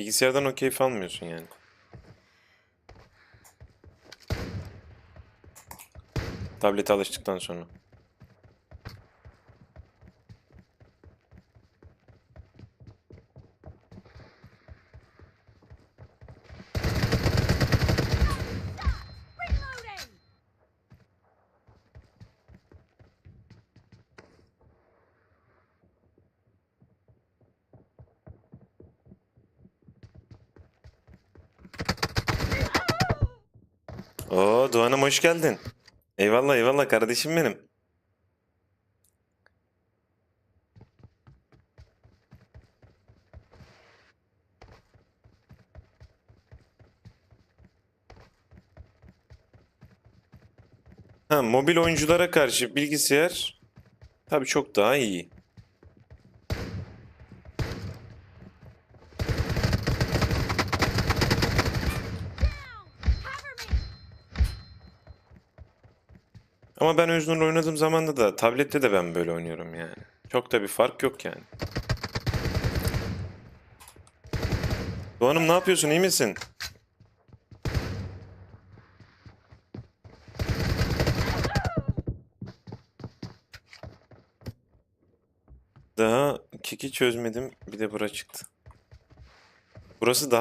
Bilgisayardan o keyif almıyorsun yani. Tablete alıştıktan sonra. Oo Doğan'ım hoş geldin. Eyvallah eyvallah kardeşim benim. Ha, mobil oyunculara karşı bilgisayar tabii çok daha iyi. Ama ben Öznur'la oynadığım zamanda da tablette de ben böyle oynuyorum yani. Çok da bir fark yok yani. Doğan'ım ne yapıyorsun iyi misin? Daha kiki çözmedim bir de bura çıktı. Burası daha